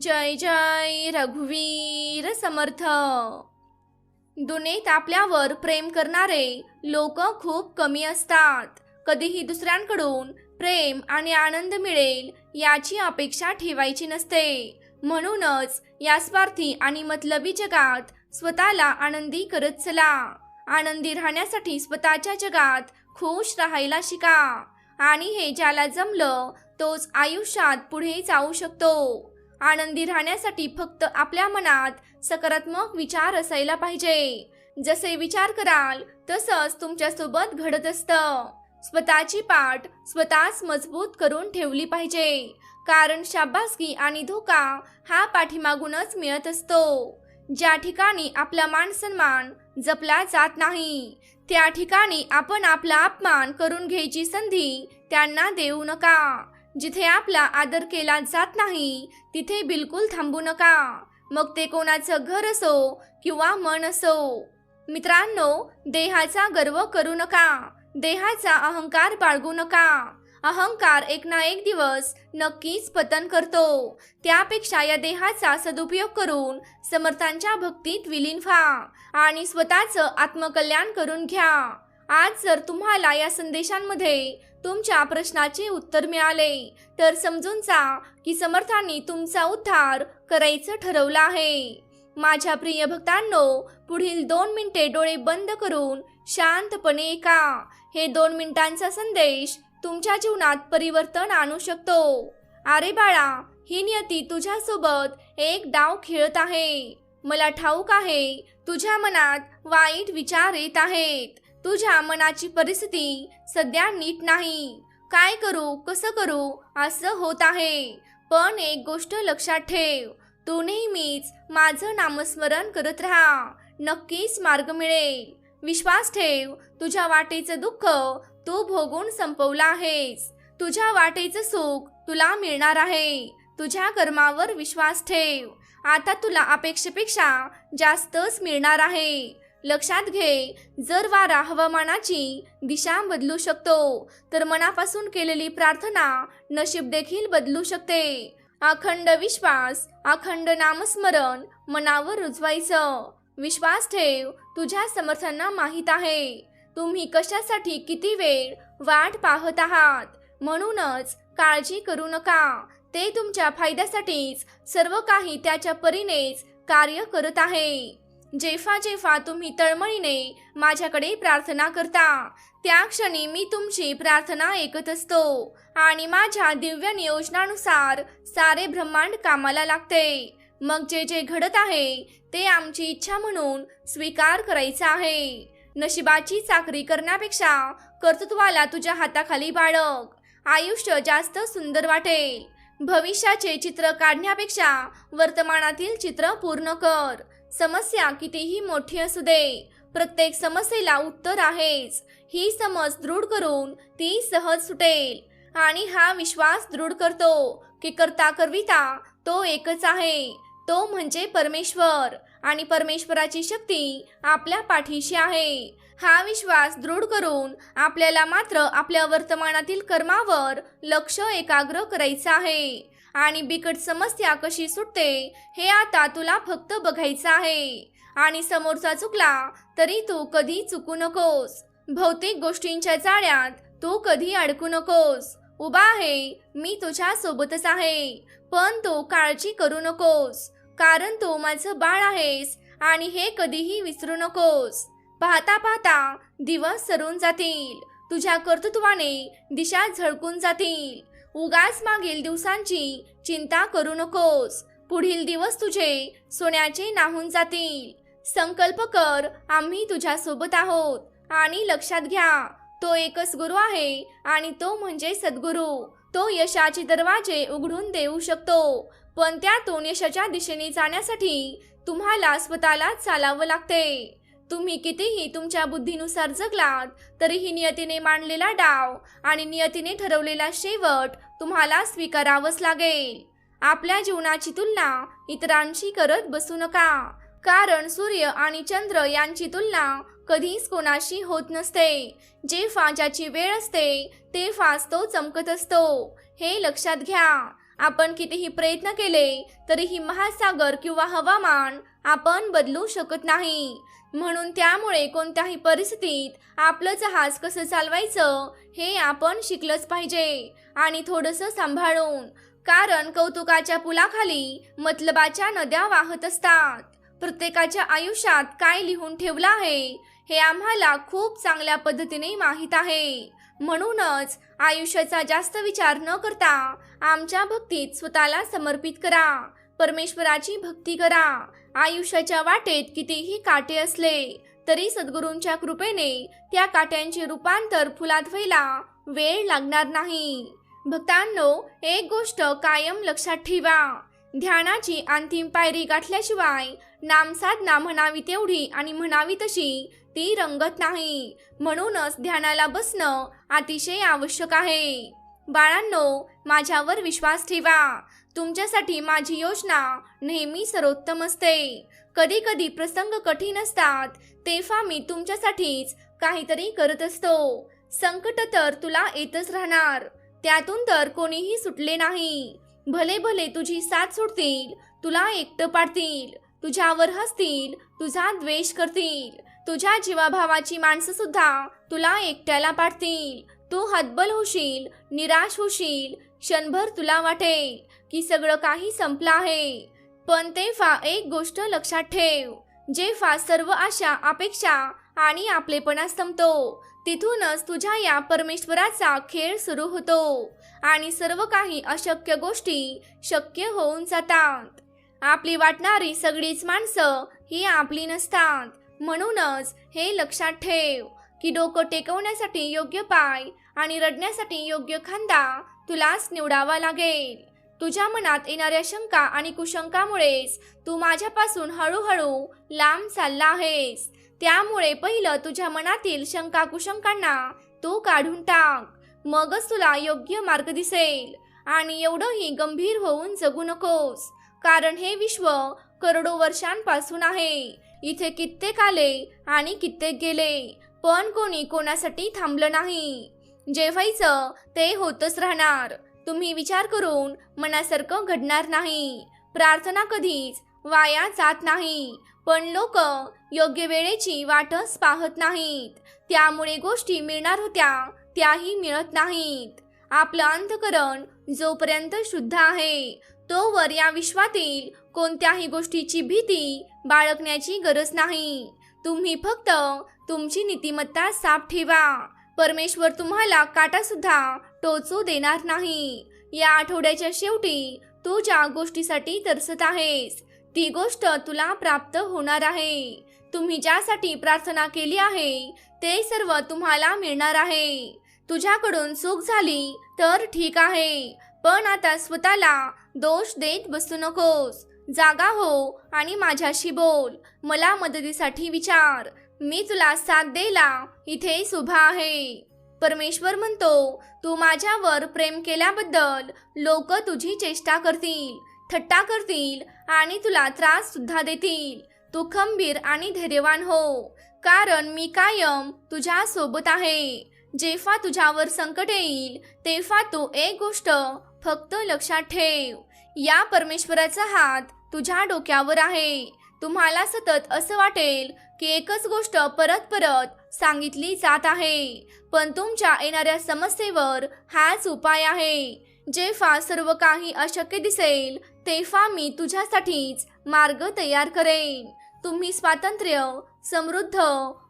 जय जय रघुवीर समर्थ. दुनेत आपल्यावर प्रेम करणारे लोक खूप कमी असतात. कधीही दुसऱ्यांकडून प्रेम आणि आनंद मिळेल याची अपेक्षा ठेवायची नसते. म्हणूनच या स्वार्थी आणि मतलबी जगात स्वतःला आनंदी करत चला. आनंदी राहण्यासाठी स्वतःच्या जगात खुश राहायला शिका. आणि हे ज्याला जमलं तोच आयुष्यात पुढे जाऊ शकतो. आनंदी राहण्यासाठी फक्त आपल्या मनात सकारात्मक विचार असायला पाहिजे. जसे विचार कराल तसंच तुमच्यासोबत घडत असतं. स्वतःची पाठ स्वतःच मजबूत करून ठेवली पाहिजे. कारण शाबासकी आणि धोका हा पाठीमागूनच मिळत असतो. ज्या ठिकाणी आपला मान सन्मान जपला जात नाही त्या ठिकाणी आपण आपला अपमान करून घ्यायची संधी त्यांना देऊ नका. जिथे आपला आदर केला जात नाही तिथे बिलकुल थांबू नका. मग ते कोणाचं घर असो किंवा मन असो. मित्रांनो देहाचा गर्व करू नका. देहाचा अहंकार बाळगू नका. अहंकार एक ना एक दिवस नक्कीच पतन करतो. त्यापेक्षा या देहाचा सदुपयोग करून समर्थांच्या भक्तीत विलीन व्हा आणि स्वतःचं आत्मकल्याण करून घ्या. आज जर तुम्हाला या संदेशांमध्ये तुमच्या प्रश्नाचे उत्तर मिळाले. तर समजून जा की समर्थांनी तुमचा उद्धार करायचं ठरवलं आहे. माझ्या प्रिय भक्तांनो पुढील दोन मिनिटे डोळे बंद करून शांतपणे ऐका. हे दोन मिनिटांचा संदेश तुमच्या जीवनात परिवर्तन आणू शकतो. अरे बाळा ही नियती तुझ्यासोबत एक डाव खेळत आहे. मला ठाऊक आहे तुझ्या मनात वाईट विचार येत आहेत. तुझ्या मनाची परिस्थिती सध्या नीट नाही. काय करू कसं करू असं होत आहे. पण एक गोष्ट लक्षात ठेव तू नेहमीच माझं नामस्मरण करत राहा. नक्कीच मार्ग मिळेल. विश्वास ठेव तुझ्या वाटेचं दुःख तू भोगून संपवला आहेस. तुझ्या वाटेचं सुख तुला मिळणार आहे. तुझ्या कर्मावर विश्वास ठेव. आता तुला अपेक्षेपेक्षा जास्तच मिळणार आहे. लक्षात घे जर वारा हवामानाची दिशा बदलू शकतो तर मनापासून केलेली प्रार्थना नशीब देखील बदलू शकते. अखंड विश्वास अखंड नामस्मरण मनावर रुजवायचं. विश्वास ठेव तुझ्या समर्थांना माहीत आहे. तुम्ही कशासाठी किती वेळ वाट पाहत आहात? म्हणूनच काळजी करू नका. ते तुमच्या फायद्यासाठीच सर्व काही त्याच्या परीनेच कार्य करत आहे. जेव्हा जेव्हा तुम्ही तळमळीने माझ्याकडे प्रार्थना करता त्या क्षणी मी तुमची प्रार्थना ऐकत असतो आणि माझ्या दिव्य नियोजनानुसार सारे ब्रह्मांड कामाला लागते. मग जे जे घडत आहे ते आमची इच्छा म्हणून स्वीकार करायचा आहे. नशिबाची चाकरी करण्यापेक्षा कर्तृत्वाला तुझ्या हाताखाली बाळग. आयुष्य जास्त सुंदर वाटेल भविष्याचे चित्र काढण्यापेक्षा वर्तमानातील चित्र पूर्ण कर. समस्या कितीही मोठी असू दे. प्रत्येक समस्येला उत्तर आहेच. ही समज दृढ करून ती सहज सुटेल. आणि हा विश्वास दृढ करतो की करता करविता तो एकच आहे. तो म्हणजे परमेश्वर. आणि परमेश्वराची शक्ती आपल्या पाठीशी आहे. हा विश्वास दृढ करून आपल्याला मात्र आपल्या वर्तमानातील कर्मावर लक्ष एकाग्र करायचं आहे. आणि बिकट समस्या कशी सुटते हे आता तुला फक्त बघायचं आहे. आणि समोरचा चुकला तरी तू कधी चुकू नकोस. भौतिक गोष्टींच्या जाळ्यात तू कधी अडकू नकोस. उभा आहे मी तुझ्या सोबतच आहे. पण तू काळजी करू नकोस कारण तू माझं बाळ आहेस आणि हे कधीही विसरू नकोस. पाहता पाहता दिवस सरून जातील तुझ्या कर्तृत्वाने दिशा झळकून जातील. उगाच मागील दिवसांची चिंता करू नकोस. पुढील दिवस तुझे सोन्याचे नाहून जातील. संकल्प कर आम्ही तुझ्या सोबत आहोत. आणि लक्षात घ्या तो एकच गुरु आहे आणि तो म्हणजे सद्गुरू. तो यशाचे दरवाजे उघडून देऊ शकतो. पण त्यातून यशाच्या दिशेने जाण्यासाठी तुम्हाला स्वतःला चालावं लागते. तुम्ही कितीही तुमच्या बुद्धीनुसार जगलात तरीही नियतीने मांडलेला डाव आणि नियतीने ठरवलेला शेवट तुम्हाला स्वीकारावंच लागेल. आपल्या जीवनाची तुलना इतरांशी करत बसू नका कारण सूर्य आणि चंद्र यांची तुलना कधीच कोणाशी होत नसते. जे फाज्याची वेळ असते तेव्हाच तो चमकत असतो. हे लक्षात घ्या आपण कितीही प्रयत्न केले तरीही महासागर किंवा हवामान आपण बदलू शकत नाही. म्हणून त्यामुळे कोणत्याही परिस्थितीत आपलं जहाज कसं चालवायचं हे आपण शिकलंच पाहिजे आणि थोडंसं सांभाळून. कारण कौतुकाच्या पुलाखाली मतलबाच्या नद्या वाहत असतात. प्रत्येकाच्या आयुष्यात काय लिहून ठेवलं आहे हे आम्हाला खूप चांगल्या पद्धतीने माहीत आहे. म्हणूनच आयुष्याचा जास्त विचार न करता आमच्या भक्तीत स्वतःला समर्पित करा. परमेश्वराची भक्ती करा. आयुष्याच्या वाटेत कितीही काटे असले तरी सद्गुरूंच्या कृपेने त्या काट्यांचे रूपांतर फुलात व्हायला वेळ लागणार नाही. भक्तांनो एक गोष्ट कायम लक्षात ठेवा. ध्यानाची अंतिम पायरी गाठल्याशिवाय नामसाधना म्हणावी तेवढी आणि म्हणावी तशी ती रंगत नाही. म्हणूनच ध्यानाला बसणं अतिशय आवश्यक आहे. बाळांनो माझ्यावर विश्वास ठेवा. तुमच्यासाठी माझी योजना नेहमी सर्वोत्तम असते. कधी कधी प्रसंग कठीण असतात तेव्हा मी तुमच्यासाठीच काहीतरी करत असतो. संकट तर तुला येतच राहणार त्यातून तर कोणीही सुटले नाही. भले भले तुझी साथ सोडतील तुला एकटं पाडतील तुझ्यावर हसतील तुझा द्वेष करतील तुझ्या जीवाभावाची माणसं सुद्धा तुला एकट्याला पाडतील. तू हतबल होशील निराश होशील क्षणभर तुला वाटेल. की सगळं काही संपलं आहे. पण ते फा एक गोष्ट लक्षात ठेव जे फा सर्व आशा अपेक्षा आणि आपलेपणा संपतो तिथूनच तुझ्या या परमेश्वराचा खेळ सुरू होतो आणि सर्व काही अशक्य गोष्टी शक्य होऊन जातात. आपली वाटणारी सगळीच माणसं ही आपली नसतात. म्हणूनच हे लक्षात ठेव की डोकं टेकवण्यासाठी योग्य पाय आणि रडण्यासाठी योग्य खांदा तुलाच निवडावा लागेल. तुझ्या मनात येणाऱ्या शंका आणि कुशंकामुळेच तू माझ्यापासून हळूहळू लांब चालला आहेस. त्यामुळे पहिलं तुझ्या मनातील शंका कुशंकांना तू काढून टाक. मगच तुला योग्य मार्ग दिसेल. आणि एवढंही गंभीर होऊन जगू नकोस. कारण हे विश्व करोडो वर्षांपासून आहे. इथे कित्येक आले आणि कित्येक गेले पण कोणी कोणासाठी थांबलं नाही. जे ते होतच राहणार. तुम्ही विचार करून मनासारखं घडणार नाही. प्रार्थना कधीच वाया जात नाही. पण लोक योग्य वेळेची वाटच पाहत नाहीत. त्यामुळे गोष्टी मिळणार होत्या त्याही मिळत नाहीत. आपलं अंतकरण जोपर्यंत शुद्ध आहे तोवर या विश्वातील कोणत्याही गोष्टीची भीती बाळगण्याची गरज नाही. तुम्ही फक्त तुमची नीतिमत्ता साफ ठेवा. परमेश्वर तुम्हाला काटा सुद्धा टोचू देणार नाही. या आठवड्याच्या शेवटी तू ज्या गोष्टीसाठी तरसत आहेस ती गोष्ट तुला प्राप्त होणार आहे. तुम्ही ज्यासाठी प्रार्थना केली आहे ते सर्व तुम्हाला मिळणार आहे. तुझ्याकडून चूक झाली तर ठीक आहे पण आता स्वतःला दोष देत बसू नकोस. जागा हो आणि माझ्याशी बोल मला मदतीसाठी विचार. मी तुला साथ द्यायला इथे उभा आहे. परमेश्वर म्हणतो तू माझ्यावर प्रेम केल्याबद्दल लोक तुझी चेष्टा करतील थट्टा करतील आणि तुला त्रास सुद्धा देतील. तू खंबीर आणि धैर्यवान हो कारण मी कायम तुझ्या सोबत आहे. जेव्हा तुझ्यावर संकट येईल तेव्हा तू एक गोष्ट फक्त लक्षात ठेव. या परमेश्वराचा हात तुझ्या डोक्यावर आहे. तुम्हाला सतत असं वाटेल की एकच गोष्ट परत परत सांगितली जात आहे. पण तुमच्या येणाऱ्या समस्येवर हाच उपाय आहे. जेव्हा सर्व काही अशक्य दिसेल तेव्हा मी तुझ्यासाठीच मार्ग तयार करेन. तुम्ही स्वातंत्र्य समृद्ध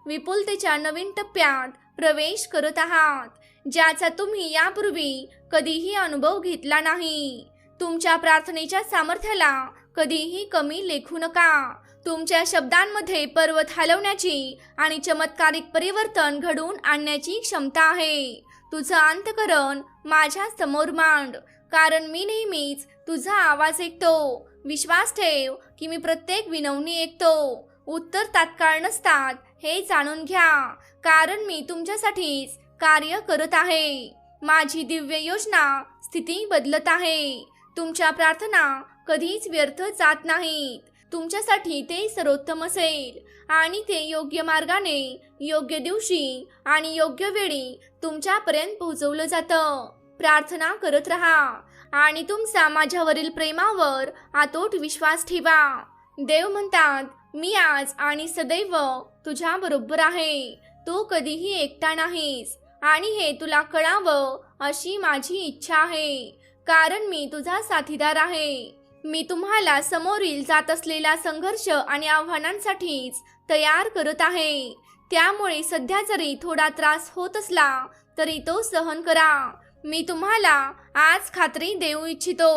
विपुलतेच्या नवीन टप्प्यात प्रवेश करत आहात ज्याचा तुम्ही यापूर्वी कधीही अनुभव घेतला नाही. तुमच्या प्रार्थनेच्या सामर्थ्याला कधीही कमी लेखू नका. तुमच्या शब्दांमध्ये पर्वत हलवण्याची आणि चमत्कारिक परिवर्तन घडवून आणण्याची क्षमता आहे. तुझं अंतकरण माझ्यासमोर मांड कारण मी नेहमीच तुझा आवाज ऐकतो. विश्वास ठेव की मी प्रत्येक विनवणी ऐकतो. उत्तर तात्काळ नसतात हे जाणून घ्या कारण मी तुमच्यासाठीच कार्य करत आहे. माझी दिव्य योजना स्थिती बदलत आहे. तुमच्या प्रार्थना कधीच व्यर्थ जात नाहीत. तुमच्यासाठी ते सर्वोत्तम असेल. आणि ते योग्य मार्गाने योग्य दिवशी आणि योग्य वेळी तुमच्यापर्यंत पोहोचवलं जातं. प्रार्थना करत राहा आणि तुमचा माझ्यावरील प्रेमावर आतोट विश्वास ठेवा. देव म्हणतात मी आज आणि सदैव तुझ्या बरोबर आहे. तू कधीही एकटा नाहीस. आणि हे तुला कळावं अशी माझी इच्छा आहे. कारण मी तुझा साथीदार आहे. मी तुम्हाला समोरील जात असलेला संघर्ष आणि आव्हानांसाठीच तयार करत आहे. त्यामुळे सध्या जरी थोडा त्रास होत असला तरी तो सहन करा. मी तुम्हाला आज खात्री देऊ इच्छितो.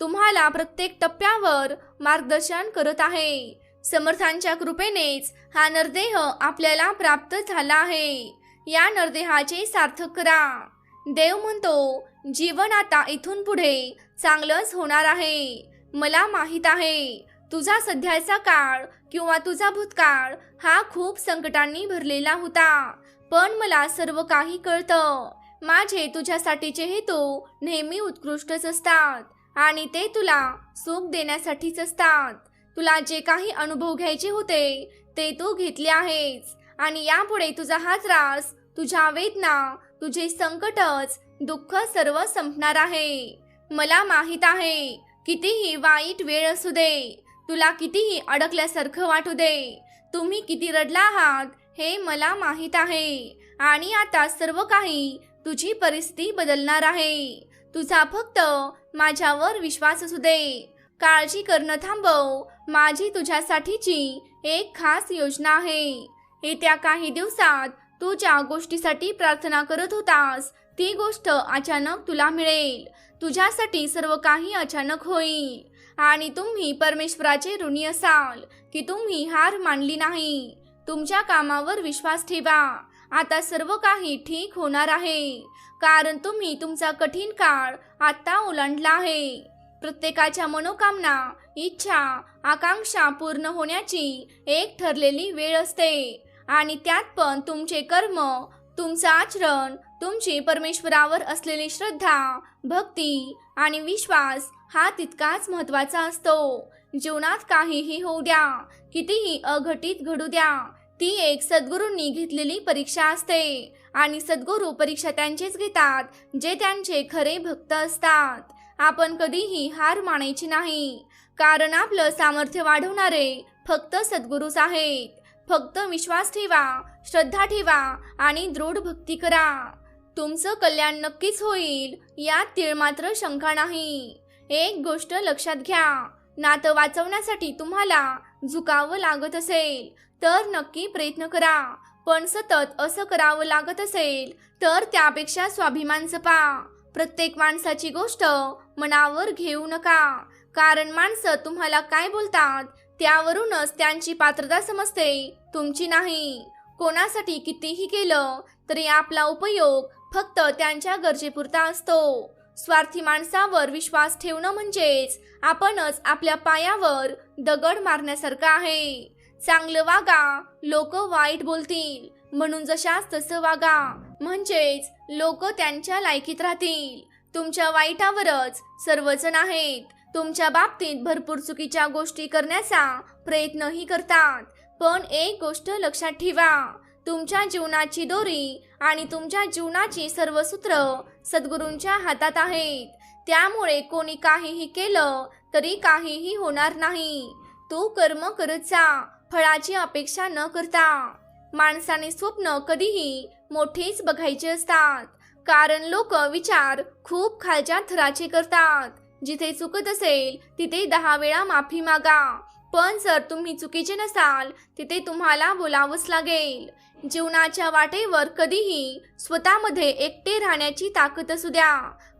तुम्हाला प्रत्येक टप्प्यावर मार्गदर्शन करत आहे. समर्थांच्या कृपेनेच हा नरदेह आपल्याला प्राप्त झाला आहे. या नरदेहाचे सार्थक करा. देव म्हणतो जीवन आता इथून पुढे चांगलंच होणार आहे. मला माहीत आहे. तुझा सध्याचा काळ किंवा तुझा भूतकाळ हा खूप संकटांनी भरलेला होता. पण मला सर्व काही कळतं. माझे तुझ्यासाठीचे हेतू नेहमी उत्कृष्टच असतात आणि ते तुला सुख देण्यासाठीच असतात. तुला जे काही अनुभव घ्यायचे होते ते तू घेतले आहेस. आणि यापुढे तुझा हा त्रास तुझ्या वेदना तुझे संकटच दुःख सर्व संपणार आहे. मला माहीत आहे कितीही वाईट वेळ असू दे तुला कितीही अडकल्यासारखं वाटू दे तुम्ही किती रडला आहात हे मला माहीत आहे आणि आता सर्व काही तुझी परिस्थिती बदलणार आहे. तुझा फक्त माझ्यावर विश्वास असू दे. काळजी करणं थांबव माझी तुझ्यासाठीची एक खास योजना आहे. येत्या काही दिवसात तू ज्या गोष्टीसाठी प्रार्थना करत होतास ती गोष्ट अचानक तुला मिळेल. तुझ्यासाठी सर्व काही अचानक होईल. आणि तुम्ही परमेश्वराचे ऋणी असाल की तुम्ही हार मानली नाही. तुमच्या कामावर विश्वास ठेवा. आता सर्व काही ठीक होणार आहे. कारण तुम्ही तुमचा कठीण काळ आता ओलांडला आहे. प्रत्येकाच्या मनोकामना इच्छा आकांक्षा पूर्ण होण्याची एक ठरलेली वेळ असते. आणि त्यात पण तुमचे कर्म तुमचं आचरण तुमची परमेश्वरावर असलेली श्रद्धा भक्ती आणि विश्वास हा तितकाच महत्त्वाचा असतो. जीवनात काहीही होऊ द्या कितीही अघटित घडू द्या ती एक सद्गुरूंनी घेतलेली परीक्षा असते आणि सद्गुरू परीक्षा त्यांचेच घेतात जे त्यांचे खरे भक्त असतात. आपण कधीही हार मानायची नाही कारण आपलं सामर्थ्य वाढवणारे फक्त सद्गुरूच आहेत. फक्त विश्वास ठेवा श्रद्धा ठेवा आणि दृढ भक्ती करा. तुमचं कल्याण नक्कीच होईल. यात तीळ मात्र शंका नाही. एक गोष्ट लक्षात घ्या. नातं वाचवण्यासाठी तुम्हाला झुकावं लागत असेल तर नक्की प्रयत्न करा. पण सतत असं करावं लागत असेल तर त्यापेक्षा स्वाभिमान जपा. प्रत्येक माणसाची गोष्ट मनावर घेऊ नका. कारण माणसं तुम्हाला काय बोलतात त्यावरूनच त्यांची पात्रता समजते तुमची नाही. कोणासाठी कितीही केलं तरी आपला उपयोग फक्त त्यांच्या गरजेपुरता असतो. स्वार्थी माणसावर विश्वास ठेवणं म्हणजेच आपणच आपल्या पायावर दगड मारण्यासारखं आहे. चांगलं वागा लोक वाईट बोलतील. म्हणून जशास तसं वागा. म्हणजेच लोक त्यांच्या लायकीत राहतील. तुमच्या वाईटावरच सर्वजण आहेत. तुमच्या बाबतीत भरपूर चुकीच्या गोष्टी करण्याचा प्रयत्नही करतात. पण एक गोष्ट लक्षात ठेवा. तुमच्या जीवनाची दोरी आणि तुमच्या जीवनाची सर्व सूत्र सद्गुरूंच्या हातात आहेत. त्यामुळे कोणी काहीही केलं तरी काहीही होणार नाही. तू कर्म करत जा फळाची अपेक्षा न करता. माणसाने स्वप्न कधीही मोठेच बघायचे असतात. कारण लोक विचार खूप खालच्या थराचे करतात. जिथे चुकत असेल तिथे दहा वेळा माफी मागा. पण जर तुम्ही चुकीचे नसाल तिथे तुम्हाला बोलावंच लागेल. जीवनाच्या वाटेवर कधीही स्वतःमध्ये एकटे राहण्याची ताकद असू द्या.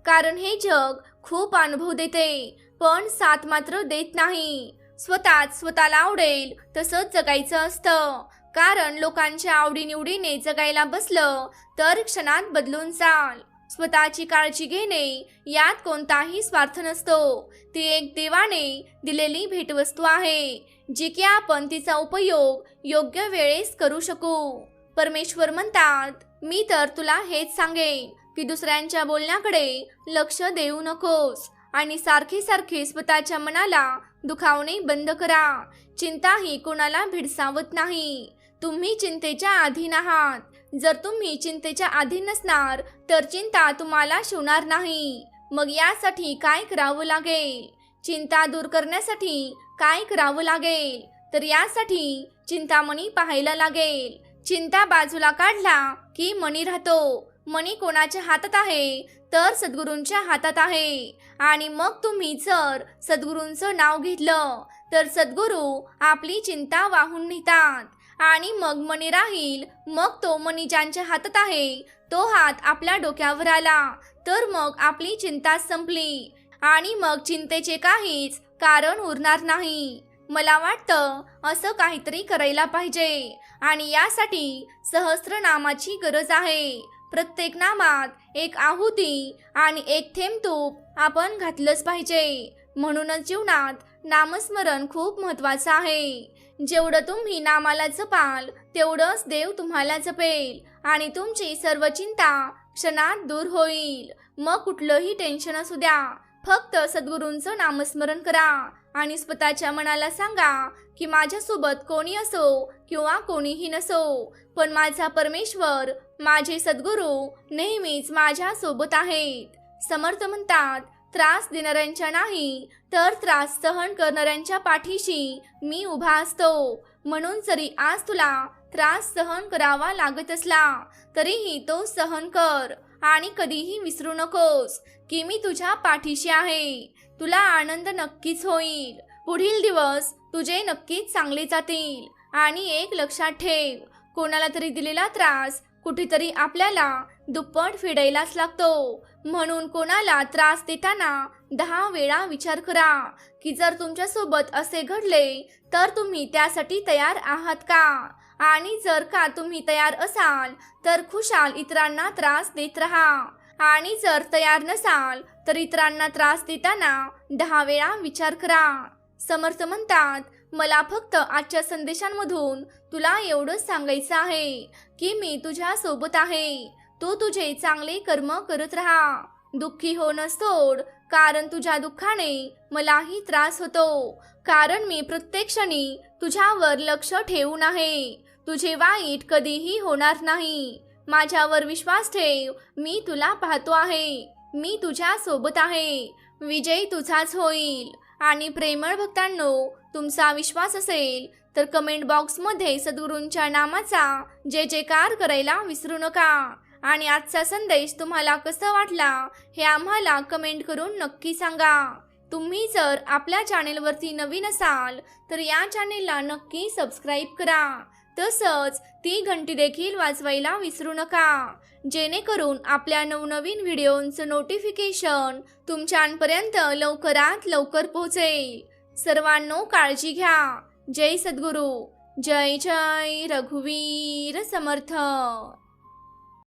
कारण हे जग खूप अनुभव देते पण साथ मात्र देत नाही. स्वतःच स्वतःला आवडेल तसंच जगायचं असतं. कारण लोकांच्या आवडीनिवडीने जगायला बसलं तर क्षणात बदलून जाल. स्वतःची काळजी घेणे यात कोणताही स्वार्थ नसतो. ती एक देवाने दिलेली भेटवस्तू आहे जी की आपण तिचा उपयोग योग्य वेळेस करू शकू. परमेश्वर म्हणतात मी तर तुला हेच सांगेन की दुसऱ्यांच्या बोलण्याकडे लक्ष देऊ नकोस आणि सारखे सारखे स्वतःच्या मनाला दुखावणे बंद करा. चिंता ही कोणाला भिडसावत नाही. तुम्ही चिंतेच्या अधीन आहात. जर तुम्ही चिंतेच्या अधीन नसणार तर चिंता तुम्हाला शिवणार नाही. मग यासाठी काय करावं लागेल? चिंता दूर करण्यासाठी काय करावं लागेल? तर यासाठी चिंतामणी पाहायला लागेल. चिंता बाजूला काढला की मणी राहतो. मणी कोणाच्या हातात आहे? तर सद्गुरूंच्या हातात आहे. आणि मग तुम्ही जर सद्गुरूंचं नाव घेतलं तर सद्गुरू आपली चिंता वाहून नेतात. आणि मग मणी राहील. मग तो मणी ज्यांच्या हातात आहे. तो हात आपल्या डोक्यावर आला. तर मग आपली चिंता संपली. आणि मग चिंतेचे काहीच कारण उरणार नाही. मला वाटतं असं काहीतरी करायला पाहिजे. आणि यासाठी सहस्त्रनामाची गरज आहे. प्रत्येक नामात एक आहुती आणि एक थेंब तूप आपण घातलंच पाहिजे. म्हणूनच जीवनात नामस्मरण खूप महत्वाचं आहे. जेवढं तुम्ही नामाला जपाल तेवढंच देव तुम्हाला जपेल आणि तुमची सर्व चिंता क्षणात दूर होईल. मग कुठलंही टेन्शन असू द्या. फक्त सद्गुरूंचं नामस्मरण करा आणि स्वतःच्या मनाला सांगा की माझ्यासोबत कोणी असो किंवा कोणीही नसो पण माझा परमेश्वर माझे सद्गुरू नेहमीच माझ्या सोबत आहेत. समर्थ म्हणतात त्रास देणाऱ्यांच्या नाही तर त्रास सहन करणाऱ्यांच्या पाठीशी मी उभा असतो. म्हणून जरी आज तुला त्रास सहन करावा लागत असला तरीही तो सहन कर आणि कधीही विसरू नकोस की मी तुझ्या पाठीशी आहे. तुला आनंद नक्कीच होईल. पुढील दिवस तुझे नक्कीच चांगले जातील. आणि एक लक्षात ठेव कोणाला तरी दिलेला त्रास कुठेतरी आपल्याला दुप्पट फेडायलाच लागतो. म्हणून कोणाला त्रास देताना दहा वेळा विचार करा की जर तुमच्यासोबत असे घडले तर तुम्ही त्यासाठी तयार आहात का? आणि जर का तुम्ही तयार असाल तर खुशाल इतरांना त्रास देत राहा. आणि जर तयार नसाल तर इतरांना त्रास देताना दहा वेळा विचार करा. समर्थ म्हणतात मला फक्त आजच्या संदेशांमधून तुला एवढंच सांगायचं आहे की मी तुझ्या सोबत आहे. तू तुझे चांगले कर्म करत राहा. दुःखी होणं सोड कारण तुझ्या दुःखाने मलाही त्रास होतो. कारण मी प्रत्येक क्षणी तुझ्यावर लक्ष ठेवून आहे. तुझे वाईट कधीही होणार नाही. माझ्यावर विश्वास ठेव मी तुला पाहतो आहे. मी तुझ्या सोबत आहे. विजय तुझाच होईल. आणि प्रेमळ भक्तांनो तुमचा विश्वास असेल तर कमेंट बॉक्समध्ये सद्गुरूंच्या नामाचा जे जेकार करायला विसरू नका. आणि आजचा संदेश तुम्हाला कसा वाटला हे आम्हाला कमेंट करून नक्की सांगा. तुम्ही जर आपल्या चॅनेलवरती नवीन असाल तर या चॅनेलला नक्की सबस्क्राईब करा. तसंच ती घंटी देखील वाजवायला विसरू नका. जेणेकरून आपल्या नवनवीन व्हिडिओंचं नोटिफिकेशन तुमच्यापर्यंत लवकरात लवकर पोहोचेल. सर्वांनो काळजी घ्या. जय सद्गुरू. जय जय रघुवीर समर्थ.